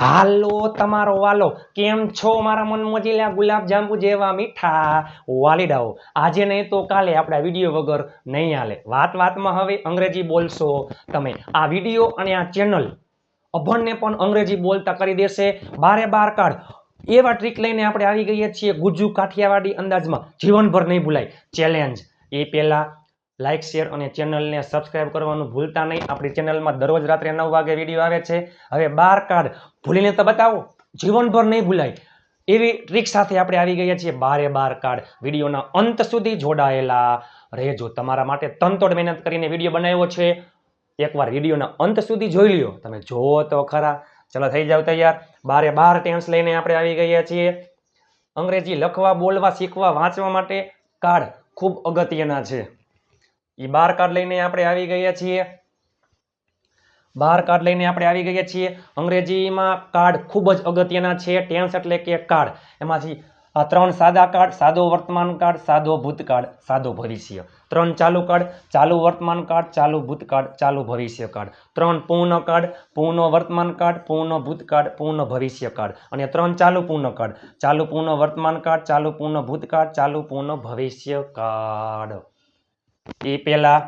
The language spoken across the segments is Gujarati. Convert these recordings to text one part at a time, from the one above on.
હાલો તમારો વાલો, કેમ છો મારા મન મોજીલા ગુલાબ જાંબુ જેવા મીઠા? વાલીડાઓ, આજે નહીં તો કાલે આપણા વીડિયો વગર નહીં હાલે. વાત વાતમાં હવે અંગ્રેજી બોલશો તમે. આ વીડિયો અને આ ચેનલ અભણને પણ અંગ્રેજી બોલતા કરી દેશે. બારે બાર કાઢ એવા ટ્રીક લઈને આપણે આવી ગઈએ છીએ ગુજુ કાઠિયાવાડી અંદાજમાં. જીવનભર નહીં ભૂલાય. ચેલેન્જ એ પહેલા લાઇક શેર અને ચેનલને સબસ્ક્રાઇબ કરવાનું ભૂલતા નહીં. આપણી ચેનલમાં દરરોજ રાત્રે નવ વાગે વીડિયો આવે છે. હવે બાર કાર્ડ ભૂલીને તો બતાવો. જીવનભર નહીં ભૂલાય. એવી ટ્રીક સાથે આપણે આવી ગયા છીએ બારે બાર કાર્ડ વિડીયોના અંત સુધી જોડાયેલા રહેજો. તમારા માટે તનતોડ મહેનત કરીને વીડિયો બનાવ્યો છે. એકવાર વિડીયોના અંત સુધી જોઈ લ્યો. તમે જુઓ તો ખરા. ચલો, થઈ જાવ તૈયાર. બારે બાર ટેન્સ લઈને આપણે આવી ગયા છીએ. અંગ્રેજી લખવા, બોલવા, શીખવા, વાંચવા માટે કાર્ડ ખૂબ અગત્યના છે. એ બાર કાર્ડ લઈને આપણે આવી ગયા છીએ. બાર કાર્ડ લઈને આપણે આવી ગયા છીએ. અંગ્રેજીમાં કાર્ડ ખૂબ જ અગત્યના છે. ટેન્સ એટલે કે કાર્ડ. એમાંથી આ ત્રણ સાદા કાર્ડ, સાદો વર્તમાન કાર્ડ, સાદો ભૂતકાળ સાદો ભવિષ્ય. ત્રણ ચાલુ કાર્ડ, ચાલુ વર્તમાન કાર્ડ, ચાલુ ભૂતકાળ ચાલુ ભવિષ્ય કાર્ડ. ત્રણ પૂર્ણ કાર્ડ, પૂર્ણ વર્તમાન કાર્ડ, પૂર્ણ ભૂતકાળ પૂર્ણ ભવિષ્ય કાર્ડ. અને ત્રણ ચાલુ પૂર્ણ કાર્ડ. ચાલુ પૂર્ણ વર્તમાન કાર્ડ, ચાલુ પૂર્ણ ભૂતકાળ ચાલુ પૂર્ણ ભવિષ્ય કાર્ડ. એ પહેલા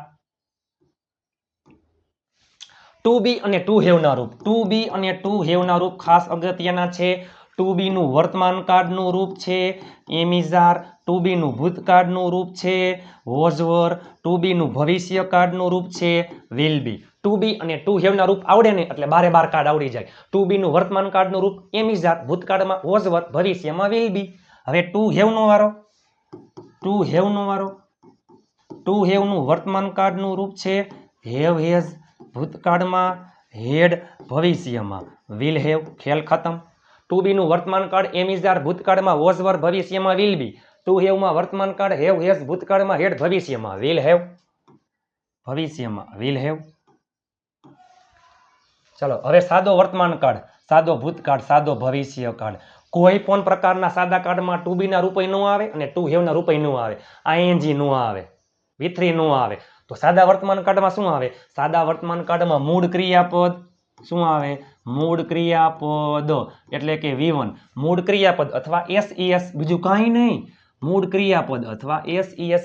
ટુ બી અને ટુ હેવના રૂપ. ટુ બી અને ટુ હેવના રૂપ ખાસ અગત્યના છે. ટુ બીનું વર્તમાન કાળનું રૂપ છે. એમિઝાર, ટુ બીનું ભૂતકાળનું રૂપ છે. વોઝવર, ટુ બીનું ભવિષ્ય કાર્ડનું રૂપ છે. Will be. ટુ બી અને ટુ હેવના રૂપ આવડે ને એટલે બારે બાર કાર્ડ આવડી જાય. ટુ બીનું વર્તમાન કાર્ડનું રૂપ એમિઝાર, ભૂતકાળમાં વોઝવર, ભવિષ્યમાં વિલ બી. હવે ટુ હેવનો વારો. ટુ હેવનો વારો. ટુ હેવનું વર્તમાન કાળનું રૂપ છે. હેવ હેઝ ભૂતકાળમાં હેડ ભવિષ્યમાં. વિલ હેવ, ખેલ ખતમ. ટુ બીનું વર્તમાન કાળ આર ભૂતકાળમાં વોઝ વર ભવિષ્યમાં, વિલ બી. ટુ હેવમાં વર્તમાન કાળ હેવ હેઝ ભૂતકાળમાં, હેડ ભવિષ્યમાં, વિલ હેવ. ભવિષ્યમાં, વિલ હેવ. ચલો, હવે સાદો વર્તમાન કાળ સાદો ભૂતકાળ, સાદો ભવિષ્ય કાળ કોઈ પણ પ્રકારના સાદા કાર્ડમાં ટુ બીના રૂપે ન આવે અને ટુ હેવના રૂપે ન આવે. આઈએનજી ન આવે. વિથરી ન આવે. તો સાદા વર્તમાન કાળમાં શું આવે? સાદા વર્તમાન કાળમાં મૂળ ક્રિયાપદ શું આવે? મૂળ ક્રિયાપદ. એટલે કે વી વન મૂળ ક્રિયાપદ અથવા એસ એસ. બીજું કાંઈ નહીં. મૂળ ક્રિયાપદ અથવા એસ એસ.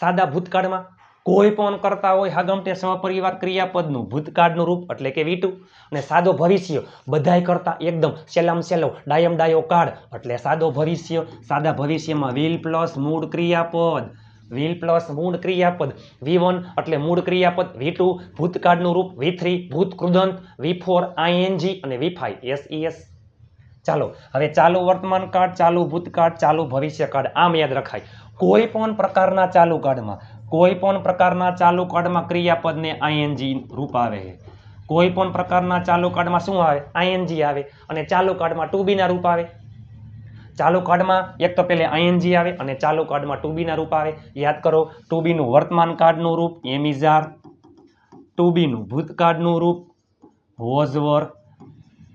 સાદા ભૂતકાળમાં કોઈ પણ કરતા હોય હાગમટે સહપરિવાર ક્રિયાપદનું ભૂતકાળનું રૂપ એટલે કે વીટુ. અને સાદો ભવિષ્ય બધાય કરતા એકદમ સેલામ સેલો ડાયમ ડાયો કાળ. એટલે સાદો ભવિષ્ય, સાદા ભવિષ્યમાં વિલ પ્લસ મૂળ ક્રિયાપદ. વિલ પ્લસ મૂળ ક્રિયાપદ વી વન એટલે મૂળ ક્રિયાપદ વી ટુ ભૂતકાળનું રૂપ વી થ્રી ભૂત કૃદંત વી ફોર આઈએનજી અને વી ફાઈવ એસ એસ ચાલો, હવે ચાલુ વર્તમાન કાળ, ચાલુ ભૂતકાળ, ચાલુ ભવિષ્ય કાળ આમ યાદ રખાય. કોઈ પણ પ્રકારના ચાલુ કાળમાં, કોઈ પણ પ્રકારના ચાલુ કાળમાં ક્રિયાપદને આઈએનજી રૂપ આવે છે. કોઈ પણ પ્રકારના ચાલુ કાળમાં શું આવે? આઈએનજી આવે. અને ચાલુ કાળમાં ટુ બીના રૂપ આવે. ચાલુ કાર્ડમાં, એક તો પહેલે આઈએનજી આવે અને ચાલુ કાર્ડમાં ટુબીના રૂપ આવે. યાદ કરો ટુબીનું વર્તમાન કાર્ડનું રૂપ, એમિઝાર. ટુબીનું ભૂતકાળનું રૂપ વોઝવર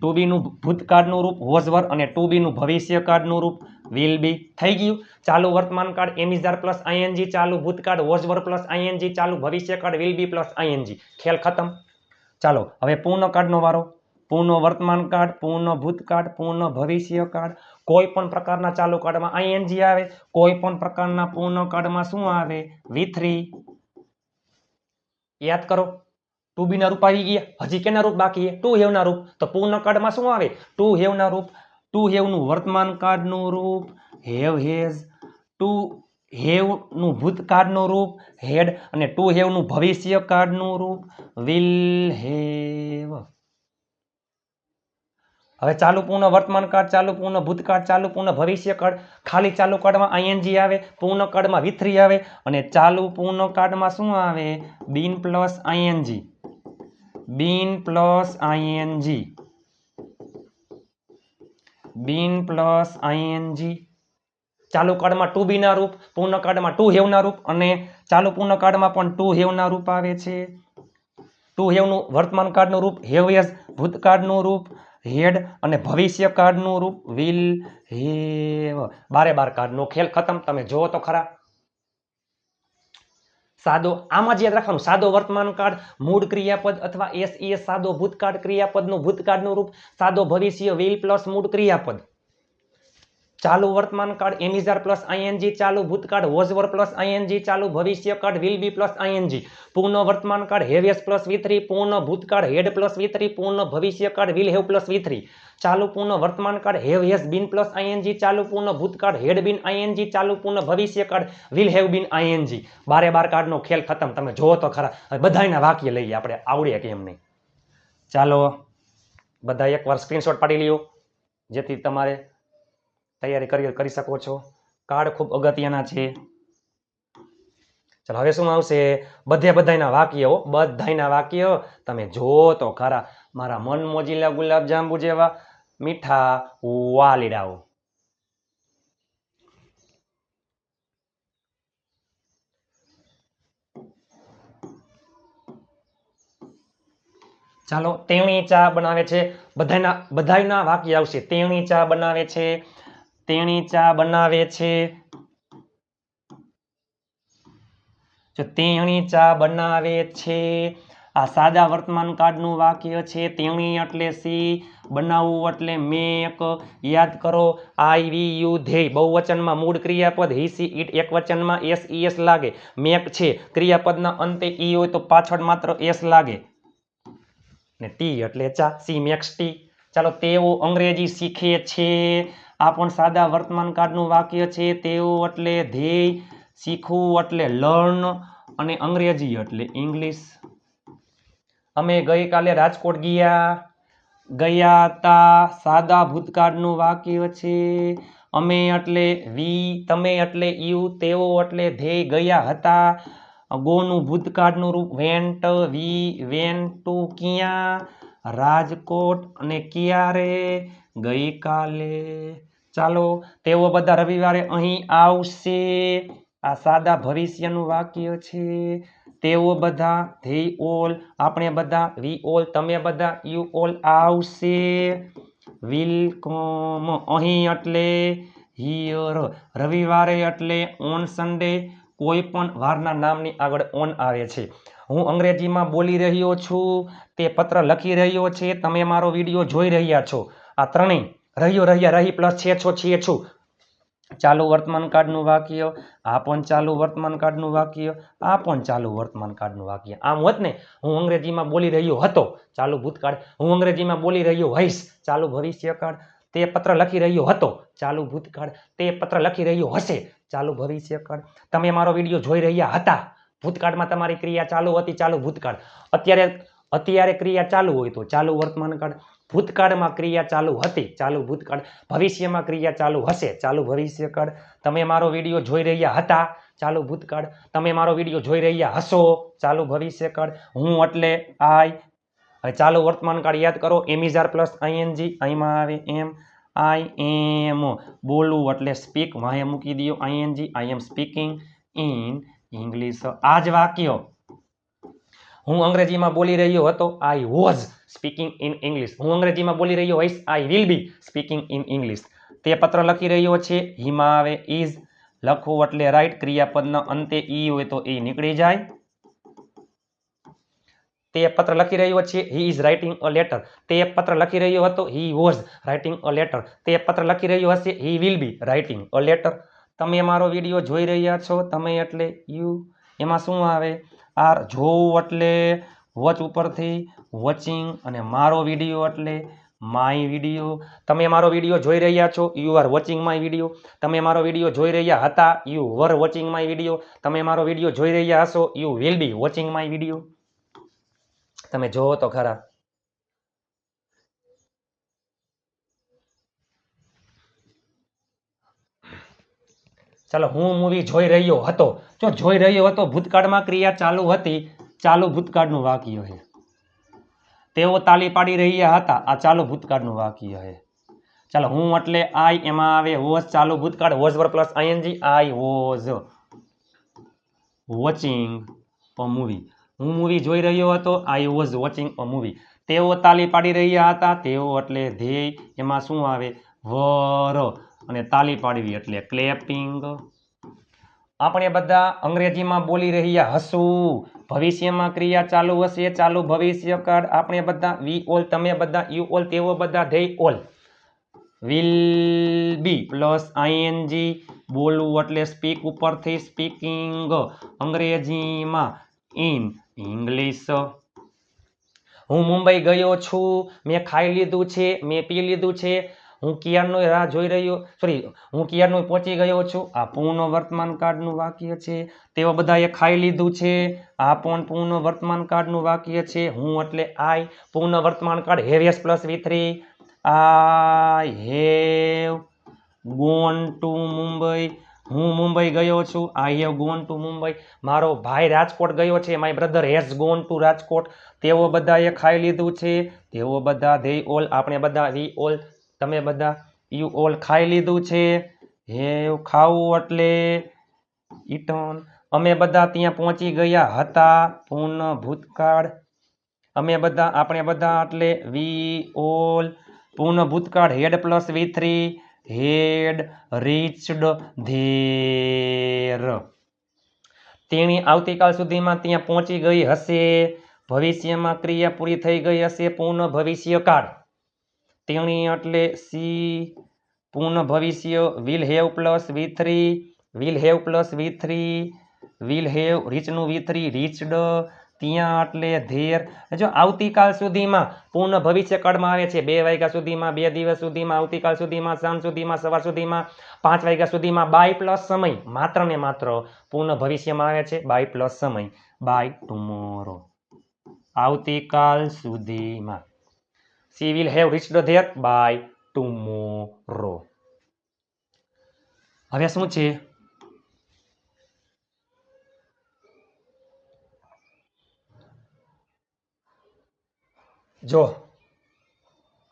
ટુબીનું ભૂતકાળનું રૂપ વોઝવર અને ટુબીનું ભવિષ્ય ભવિષ્યકાળનું રૂપ, વિલ બી. થઈ ગયું. ચાલુ વર્તમાન કાર્ડ, એમિઝાર પ્લસ આઈએનજી ચાલુ ભૂતકાળ વોઝવર પ્લસ આઈએનજી ચાલુ ભવિષ્યકાળ વિલ બી પ્લસ આઈએનજી ખેલ ખતમ. ચાલો, હવે પૂર્ણ કાર્ડનો વારો. પૂર્ણ વર્તમાન કાર્ડ, પૂર્ણ ભૂતકાળ પૂર્ણ ભવિષ્યકાળ કોઈ પણ પ્રકારના ચાલુ કાર્ડમાં આઈએનજી આવે, કોઈ પણ પ્રકારના પૂર્ણ કાર્ડમાં શું આવે? V three. યાદ કરો, ટુ બીના રૂપ આવી ગયા, હજી કેના રૂપ બાકી ટુ હેવના રૂપ. તો પૂર્ણ કાર્ડમાં શું આવે? ટુ હેવના રૂપ. ટુ હેવનું વર્તમાન કાર્ડનું રૂપ, હેવ હેઝ, ટુ હેવનું ભૂતકાળનું રૂપ, હેડ, અને ટુ હેવનું ભવિષ્ય કાર્ડનું રૂપ, વિલ હેવ. હવે ચાલુ પૂર્ણ વર્તમાન કાળ ચાલુ પૂર્ણ ભૂતકાળ, ચાલુ પૂર્ણ ભવિષ્ય કાળ ખાલી ચાલુ કાળમાં આઈએનજી આવે, પૂર્ણ કાળમાં વિથરી આવે અને ચાલુ પૂર્ણ કાળમાં શું આવે? Been plus ING. Been plus ING. Been plus ING. ચાલુ કાળમાં ટુ બીના રૂપ, પૂર્ણ કાળમાં ટુ હેવના રૂપ અને ચાલુ પૂર્ણ કાળમાં પણ ટુ હેવના રૂપ આવે છે. ટુ હેવનું વર્તમાન કાળનું રૂપ હેવ એઝ ભૂતકાળનું રૂપ હેડ અને ભવિષ્ય કાર્ડનું રૂપ વિલ હેવ. બારે બાર કાર્ડનો ખેલ ખતમ, તમે જુઓ તો ખરા. સાદો, આમાં જ યાદ રાખવાનું. સાદો વર્તમાન કાર્ડ, મૂળ ક્રિયાપદ અથવા એસ એસ સાદો ભૂતકાળ ક્રિયાપદનું ભૂતકાળનું રૂપ, સાદો ભવિષ્ય વિલ પ્લસ મૂળ ક્રિયાપદ. ચાલુ વર્તમાન કાળ એમિઝાર પ્લસ આઈએનજી, ચાલુ ભૂતકાળ વોઝવર પ્લસ આઈએનજી, ચાલુ ભવિષ્ય કાળ વિલ બી પ્લસ આઈએનજી. પૂર્ણ વર્તમાન હેવેસ પ્લસ વી થ્રી, પૂર્ણ ભૂતકાળ હેડ પ્લસ વિથરી પૂર્ણ ભવિષ્ય કાળ વિલ હેવ પ્લસ વિથરી ચાલુ પૂર્ણ વર્તમાન કાળ have has been plus ING, ચાલુ પૂર્ણ ભૂતકાળ હેડ બીન આઈએનજી, ચાલુ પૂર્ણ ભવિષ્ય કાળ વિલ હેવ બીન આઈએનજી. બારે બાર કાળનો ખેલ ખતમ. તમે જોવો તો ખરા. હવે બધાયના વાક્ય લઈએ આપણે. આવડે કે એમ નહીં? ચાલો, બધા એકવાર સ્ક્રીનશોટ પાડી લ્યો, જેથી તમારે તૈયારી કરી કરી શકો છો. કાર્ડ ખૂબ અગત્યના છે. ચાલો, હવે શું આવશે? બધે બધાના વાક્ય હો બધાયના વાક્ય તમે જો તો ખરા મારા મન મોજીલા ગુલાબ જાંબુ જેવા મીઠા વાલીડાઓ. ચાલો, તેણી ચા બનાવે છે. બધાના બધાયના વાક્ય આવશે. તેણી ચા બનાવે છે. તેણી ચા બનાવે છે. જો તેણી ચા બનાવે છે, આ સાદા વર્તમાન કાળનું વાક્ય છે, તેણી એટલે સી, બનાવવું એટલે મેક. યાદ કરો આઈ વી યુ ધ્યેય, બહુવચનમાં મૂળ ક્રિયાપદ, હી, સી, ઈટ એક વચનમાં એસ ઈ એસ લાગે. મેક છે, ક્રિયાપદના અંતે ઈ હોય તો પાછળ માત્ર એસ લાગે. ને ટી એટલે ચા સી મેક્સ ટી ચાલો તેઓ અંગ્રેજી શીખે છે. આ પણ સાદા વર્તમાન કાળનું વાક્ય છે, તેઓ એટલે ધ્યેય, શીખવું એટલે લર્ન અને અંગ્રેજી એટલે ઇંગ્લિશ. અમે ગઈકાલે રાજકોટ ગયા ગયા તા સાદા ભૂતકાળનું વાક્ય છે, અમે એટલે વી, તમે એટલે યુ, તેઓ એટલે ધ્યેય ગયા હતા. ગોનું ભૂતકાળનું રૂપ વેન્ટ, વી, વેન્ટુ ક્યાં, રાજકોટ અને ક્યારે? ગઈકાલે ચાલો, તેઓ બધા રવિવારે અહીં આવશે. આ સાદા ભવિષ્યનું વાક્ય છે. તેઓ બધા, ધે ઓલ, આપણે બધા, વી ઓલ, તમે બધા, યુ ઓલ આવશે. વિલ કમ અહીં એટલે હિયર. રવિવારે એટલે ઓન સન્ડે. કોઈ પણ વારના નામની આગળ ઓન આવે છે. હું અંગ્રેજીમાં બોલી રહ્યો છું. તે પત્ર લખી રહ્યો છે. તમે મારો વીડિયો જોઈ રહ્યા છો. આ ત્રણેય રહ્યો, રહ્યા, રહી, પ્લસ છે, છો, છીએ, છું. ચાલુ વર્તમાન કાળનું વાક્ય, આ પણ ચાલુ વર્તમાન કાળનું વાક્ય, આ પણ ચાલુ વર્તમાન કાળનું વાક્ય. આમ હોત ને, હું અંગ્રેજીમાં બોલી રહ્યો હતો, ચાલુ ભૂતકાળ, હું અંગ્રેજીમાં બોલી રહ્યો હઈશ, ચાલુ ભવિષ્યકાળ, તે પત્ર લખી રહ્યો હતો, ચાલુ ભૂતકાળ, તે પત્ર લખી રહ્યો હશે, ચાલુ ભવિષ્યકાળ. તમે મારો વીડિયો જોઈ રહ્યા હતા. ભૂતકાળમાં તમારી ક્રિયા ચાલુ હતી, ચાલુ ભૂતકાળ. અત્યારે અત્યારે ક્રિયા ચાલુ હોય તો ચાલુ વર્તમાન કાળ ભૂતકાળમાં ક્રિયા ચાલુ હતી, ચાલુ ભૂતકાળ, ભવિષ્યમાં ક્રિયા ચાલુ હશે, ચાલુ ભવિષ્યકાળ. તમે મારો વીડિયો જોઈ રહ્યા હતા, ચાલુ ભૂતકાળ. તમે મારો વીડિયો જોઈ રહ્યા હશો, ચાલુ ભવિષ્યકાળ. હું એટલે આઈ. હવે ચાલુ વર્તમાન કાળ યાદ કરો, એમિઝાર પ્લસ આઈએનજી અહીંમાં આવે એમ આઈ એમ બોલવું એટલે સ્પીક, વાંહે મૂકી દો ING, I am speaking in English. આ જ વાક્ય. હું અંગ્રેજીમાં બોલી રહ્યો હતો I was speaking in English હું અંગ્રેજીમાં બોલી રહ્યો હોઈશ I will be speaking in English તે પત્ર લખી રહ્યો છે હિમાં આવે ઇઝ લખવું એટલે રાઈટ ક્રિયાપદના અંતે ઈ હોય તો એ નીકળી જાય. તે પત્ર લખી રહ્યો છે he is writing a letter તે પત્ર લખી રહ્યો હતો he was writing a letter તે પત્ર લખી રહ્યો હશે he will be writing a letter તમે મારો વીડિયો જોઈ રહ્યા છો, તમે એટલે યુ એમાં શું આવે? આર જોવું એટલે વોચ ઉપરથી વોચિંગ અને મારો વીડિયો એટલે માય વીડિયો. તમે મારો વીડિયો જોઈ રહ્યા છો you are watching my video તમે મારો વીડિયો જોઈ રહ્યા હતા you were watching my video તમે મારો વીડિયો જોઈ રહ્યા હશો you will be watching my video તમે જોવો તો ખરા. ચાલો, હું મૂવી જોઈ રહ્યો હતો. જો જોઈ રહ્યો હતો, ભૂતકાળમાં ક્રિયા ચાલુ હતી, ચાલુ ભૂતકાળનું વાક્ય છે. તેઓ તાલી પાડી રહ્યા હતા, આ ચાલુ ભૂતકાળનું વાક્ય છે. ચાલો, હું એટલે આઈ એમાં આવે વોઝ ચાલુ ભૂતકાળ was were plus ING I was watching a movie હું મૂવી જોઈ રહ્યો હતો I was watching a movie તેઓ તાલી પાડી રહ્યા હતા, તેઓ એટલે ધ્યેય, એમાં શું આવે? વર. અને તાલી પાડવી એટલે ક્લેપિંગ આપણે બધા અંગ્રેજીમાં બોલી રહ્યા હશું. ભવિષ્યમાં ક્રિયા ચાલુ હશે, ચાલુ ભવિષ્ય કાળ. આપણે બધા વી ઓલ તમે બધા યુ ઓલ તેઓ બધા they all will be plus ING બોલવું એટલે સ્પીક ઉપરથી સ્પીકિંગ અંગ્રેજીમાં ઇન ઇંગ્લિશ હું મુંબઈ ગયો છું. મેં ખાઈ લીધું છે, મેં પી લીધું છે. હું ક્યારનો રાહ જોઈ રહ્યો સોરી હું કિયારનો પહોંચી ગયો છું. આ પૂર્ણ વર્તમાન કાળનું વાક્ય છે. તેઓ બધાએ ખાઈ લીધું છે. આ પણ પૂર્ણ વર્તમાન કાળનું વાક્ય છે. હું એટલે આઈ. પૂર્ણ વર્તમાન કાળ have has plus V three. I have gone to Mumbai. હું મુંબઈ ગયો છું. I have gone to Mumbai. મારો ભાઈ રાજકોટ ગયો છે. My brother has gone to Rajkot. તેઓ બધાએ ખાઈ લીધું છે. તેઓ બધા ધે ઓલ. આપણે બધા વી ઓલ. તમે બધા યુ ઓલ ખાઈ લીધું છે હેવ ખાવું એટલે? ઇટોન અમે બધા ત્યાં પહોંચી ગયા હતા પૂર્ણ ભૂતકાળ. અમે બધા, આપણે બધા એટલે વી ઓલ પૂર્ણ ભૂતકાળ, had plus V three, had reached there. તેણી આવતીકાલ સુધીમાં ત્યાં પહોંચી ગઈ હશે. ભવિષ્યમાં ક્રિયા પૂરી થઈ ગઈ હશે પૂર્ણ ભવિષ્યકાળ. તેણી એટલે સી, પૂર્ણ ભવિષ્ય will have plus V three will have plus V three will have રીચનું V three reached ત્યાં એટલે ધેર. જો આવતીકાલ સુધીમાં પૂર્ણ ભવિષ્યકાળમાં આવે છે, બે વાગ્યા સુધીમાં, બે દિવસ સુધીમાં, આવતીકાલ સુધીમાં, સાંજ સુધીમાં, સવાર સુધીમાં, પાંચ વાગ્યા સુધીમાં બાય પ્લસ સમય, માત્ર ને માત્ર પૂર્ણ ભવિષ્યમાં આવે છે બાય પ્લસ સમય બાય ટુમોરો આવતીકાલ સુધીમાં. She will have reached there by tomorrow. હવે શું છે? જો,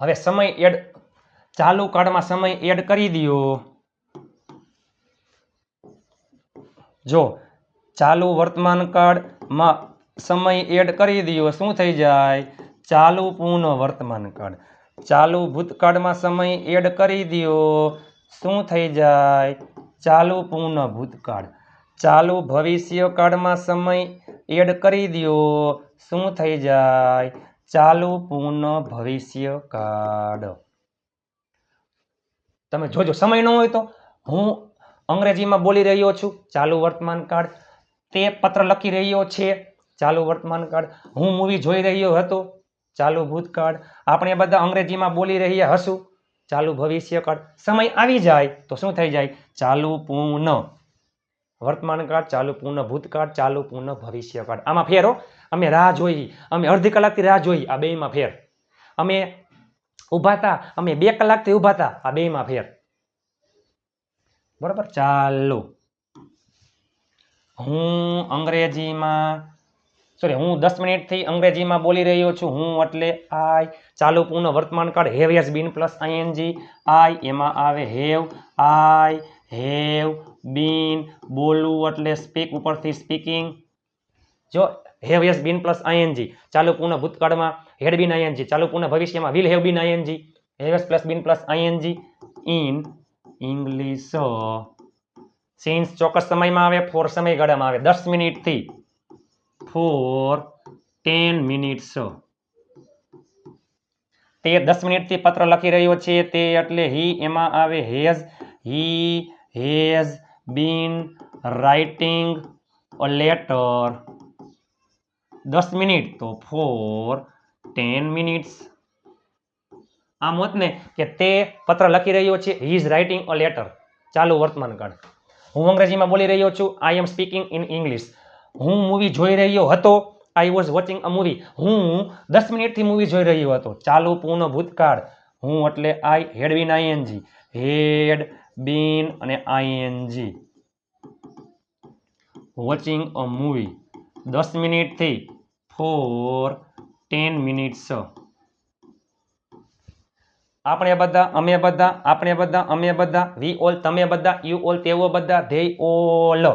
હવે સમય એડ, ચાલુ કાળમાં સમય એડ કરી દો જો, ચાલુ વર્તમાન કાળમાં સમય એડ કરી દો શું થઈ જાય? ચાલુ પૂર્ણ વર્તમાન કાળ. ચાલુ ભૂતકાળમાં સમય એડ કરી દો શું થઈ જાય? ચાલુ પૂર્ણ ભૂતકાળ. ચાલુ ભવિષ્ય કાળમાં સમય એડ કરી દો શું થઈ જાય? ચાલુ પૂર્ણ ભવિષ્ય કાળ. તમે જોજો, સમય ન હોય તો. હું અંગ્રેજીમાં બોલી રહ્યો છું. ચાલુ વર્તમાન કાળ. તે પત્ર લખી રહ્યો છે. ચાલુ વર્તમાન કાળ. હું મૂવી જોઈ રહ્યો હતો. ચાલુ ભૂતકાળ. આપણે બધા અંગ્રેજીમાં બોલી રહ્યા હશું. ચાલુ ભવિષ્ય કાળ સમય આવી જાય તો શું થઈ જાય? ચાલુ પૂર્ણ. વર્તમાન કાળ, ચાલુ પૂર્ણ ભૂતકાળ, ચાલુ પૂર્ણ ભવિષ્ય કાળ આમાં ફેરો અમે રાહ જોઈ. અમે અડધી કલાકથી રાહ જોઈ. આ બેયમાં ફેર. અમે ઊભા હતા. અમે બે કલાકથી ઊભા હતા. આ બેમાં ફેર. બરાબર? ચાલો. હું અંગ્રેજીમાં સોરી હું દસ મિનિટથી અંગ્રેજીમાં બોલી રહ્યો છું. હું એટલે આઈ ચાલુ પૂર્ણ વર્તમાન કાળ have has been plus ING I એમાં આવે હેવ આઈ હેવ બીન, બોલવું એટલે સ્પીક ઉપરથી સ્પીકિંગ. જો have has been plus ING ચાલુ પૂર્ણ ભૂતકાળમાં હેડ બીન આઈએનજી ચાલુ પૂર્ણ ભવિષ્યમાં will have been ING have has plus been plus ING in English since ચોક્કસ સમયમાં આવે ફોર સમયગાળામાં આવે. દસ મિનિટથી ફોર ટેન મિનિટ્સ. તે દસ મિનિટથી પત્ર લખી રહ્યો છે તે એટલે હી એમાં આવે has, he, has been writing a letter. દસ મિનિટ, તો ફોર ટેન મિનિટ્સ. આમ હોત ને કે તે પત્ર લખી રહ્યો છે, he is writing a letter. ચાલુ વર્તમાન કાળ હું અંગ્રેજીમાં બોલી રહ્યો છું I am speaking in English હું મૂવી જોઈ રહ્યો હતો. I was watching a movie હું દસ મિનિટથી મૂવી જોઈ રહ્યો હતો. ચાલુ પૂર્ણ ભૂતકાળ. હું એટલે આઈ હેડ બીન આઈએનજી હેડ બીન અને આઈએનજી વોચિંગ અ મૂવી દસ મિનિટથી. ફોર ટેન મિનિટ્સ આપણે બધા, અમે બધા, આપણે બધા, અમે બધા વી ઓલ તમે બધા યુ ઓલ તેઓ બધા ધે ઓલ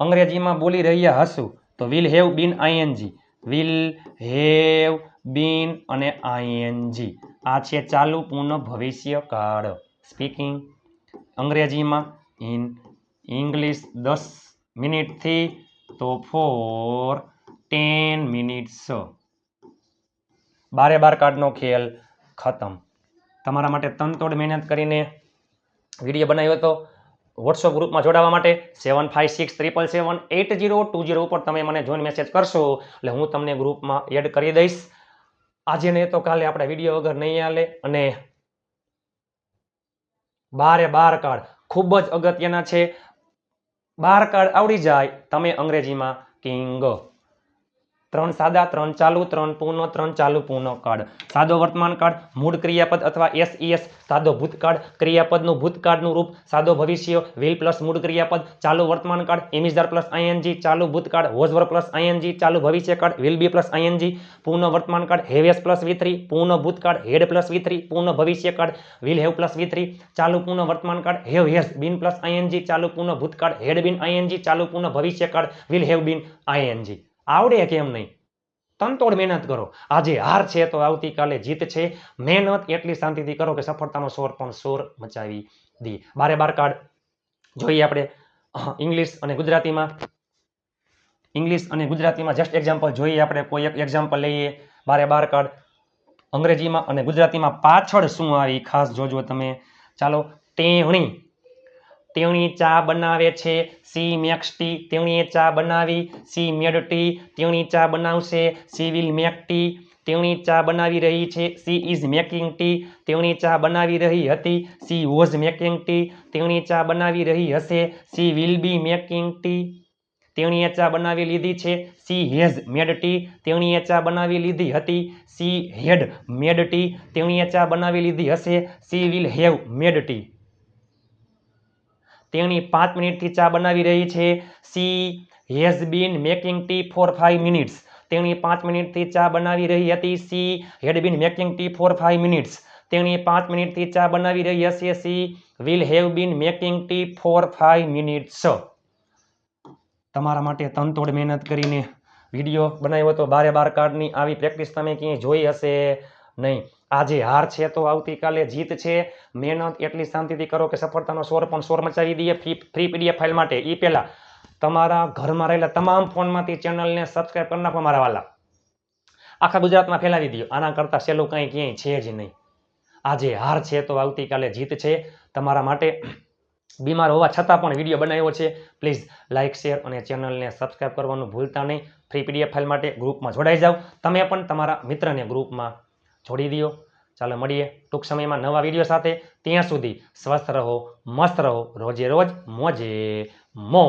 અંગ્રેજીમાં બોલી રહ્યા હશું તો will have been ING will have been અને આઈએનજી આ છે ચાલુ પૂર્ણ ભવિષ્ય કાળ સ્પીકિંગ અંગ્રેજીમાં ઇન ઇંગ્લિશ દસ મિનિટથી તો ફોર ટેન મિનિટ્સ. બારે બાર કાર્ડનો ખેલ ખતમ. તમારા માટે તનતોડ મહેનત કરીને વીડિયો બનાવ્યો હતો. વોટ્સઅપ ગ્રુપમાં જોડાવા માટે seven five six triple seven eight zero two zero ઉપર તમે મને જોઈન મેસેજ કરશો. એટલે હું તમને ગ્રુપમાં એડ કરી દઈશ. આજે નહીં તો કાલે આપણે વીડિયો વગર નહીં હાલે અને બારે બાર કાર્ડ ખૂબ જ અગત્યના છે. બાર કાર્ડ આવડી જાય, તમે અંગ્રેજીમાં કિંગ ત્રણ સાદા, ત્રણ ચાલુ, ત્રણ પૂર્ણ, ત્રણ ચાલુ પૂર્ણ કાળ. સાદો વર્તમાન કાર્ડ મૂળ ક્રિયાપદ અથવા એસઈએસ સાદો ભૂતકાળ, ક્રિયાપદનું ભૂતકાળનું રૂપ, સાદો ભવિષ્ય વિલ પ્લસ મૂળ ક્રિયાપદ, ચાલુ વર્તમાન કાર્ડ ઇમિજદાર પ્લસ આઈએનજી ચાલુ ભૂતકાળ હોઝવર પ્લસ આઈએનજી ચાલુ ભવિષ્ય કાર્ડ વિલ બી પ્લસ આઈએનજી પૂર્ણ વર્તમાન card have has plus V three પૂર્ણ ભૂતકાળ હેડ પ્લસ વી થ્રી પૂર્ણ ભવિષ્ય card will have plus V three ચાલુ પૂર્ણ વર્તમાન card have has been plus ING ચાલુ પૂર્ણ ભૂતકાળ હેડ બિન આઈએનજી ચાલુ પૂર્ણ ભવિષ્ય કાર્ડ વિલ હેવ બિન આઈએનજી આવડે કેમ નહીં? તનતોડ મહેનત કરો. આજે હાર છે તો આવતીકાલે જીત છે. મહેનત એટલી શાંતિથી કરો કે સફળતાનો સોર પણ સોર મચાવી દઈએ બારે બાર કાર્ડ જોઈએ આપણે. ઇંગ્લિશ અને ગુજરાતીમાં. ઇંગ્લિશ અને ગુજરાતીમાં જસ્ટ એક્ઝામ્પલ જોઈએ આપણે. કોઈ એક એક્ઝામ્પલ લઈએ. બારે બાર કાર્ડ અંગ્રેજીમાં અને ગુજરાતીમાં પાછળ શું આવી? ખાસ જોજો તમે. ચાલો ટેવણી તેવણી ચા બનાવે છે. સી મેક્સ ટી, તેણીએ ચા બનાવી. સી મેડ ટી, તેણી ચા બનાવશે. સી વિલ મેક ટી, તેણી ચા બનાવી રહી છે. સી ઇઝ મેકિંગ ટી, તેણી ચા બનાવી રહી હતી. સી વોઝ મેકિંગ ટી, તેણી ચા બનાવી રહી હશે. She will be making tea, તેણીએ ચા બનાવી લીધી છે. સી હેઝ મેડ ટી, તેણીએ ચા બનાવી લીધી હતી. સી હેડ મેડ ટી, તેણીએ ચા બનાવી લીધી હશે. She will have made tea. તેણી પાંચ મિનિટથી ચા બનાવી રહી છે. She has been making tea for five minutes. તેણી પાંચ મિનિટથી ચા બનાવી રહી હતી. She had been making tea for five minutes. તેણી પાંચ મિનિટથી ચા બનાવી રહી હશે. She will have been making tea for five minutes. તમારા માટે તનતોડ મહેનત કરીને વીડિયો બનાવ્યો હતો બારે બાર કાર્ડની આવી પ્રેક્ટિસ તમે ક્યાંય જોઈ હશે. નહીં. આજે હાર છે તો આવતીકાલે જીત છે. મહેનત એટલી શાંતિથી કરો કે સફળતાનો સ્વર પણ સ્વર મચાવી દઈએ ફ્રી ફ્રી પીડીએફ ફાઇલ માટે. એ પહેલાં તમારા ઘરમાં રહેલા તમામ ફોનમાંથી ચેનલને સબસ્ક્રાઈબ કરી નાખો મારા વાલા. આખા ગુજરાતમાં ફેલાવી દો આના કરતાં સહેલું કંઈ ક્યાંય છે જ નહીં. આજે હાર છે તો આવતીકાલે જીત છે. તમારા માટે બીમાર હોવા છતાં પણ વીડિયો બનાવ્યો છે. પ્લીઝ લાઇક, શેર અને ચેનલને સબસ્ક્રાઈબ કરવાનું ભૂલતા નહીં. ફ્રી પીડીએફ ફાઇલ માટે ગ્રુપમાં જોડાઈ જાઓ. તમે પણ તમારા મિત્રને ગ્રુપમાં જોડી દો ચાલો મળીએ ટૂંક સમયમાં નવા વીડિયો સાથે. ત્યાં સુધી સ્વસ્થ રહો, મસ્ત રહો. રોજે રોજ મોજે મોજ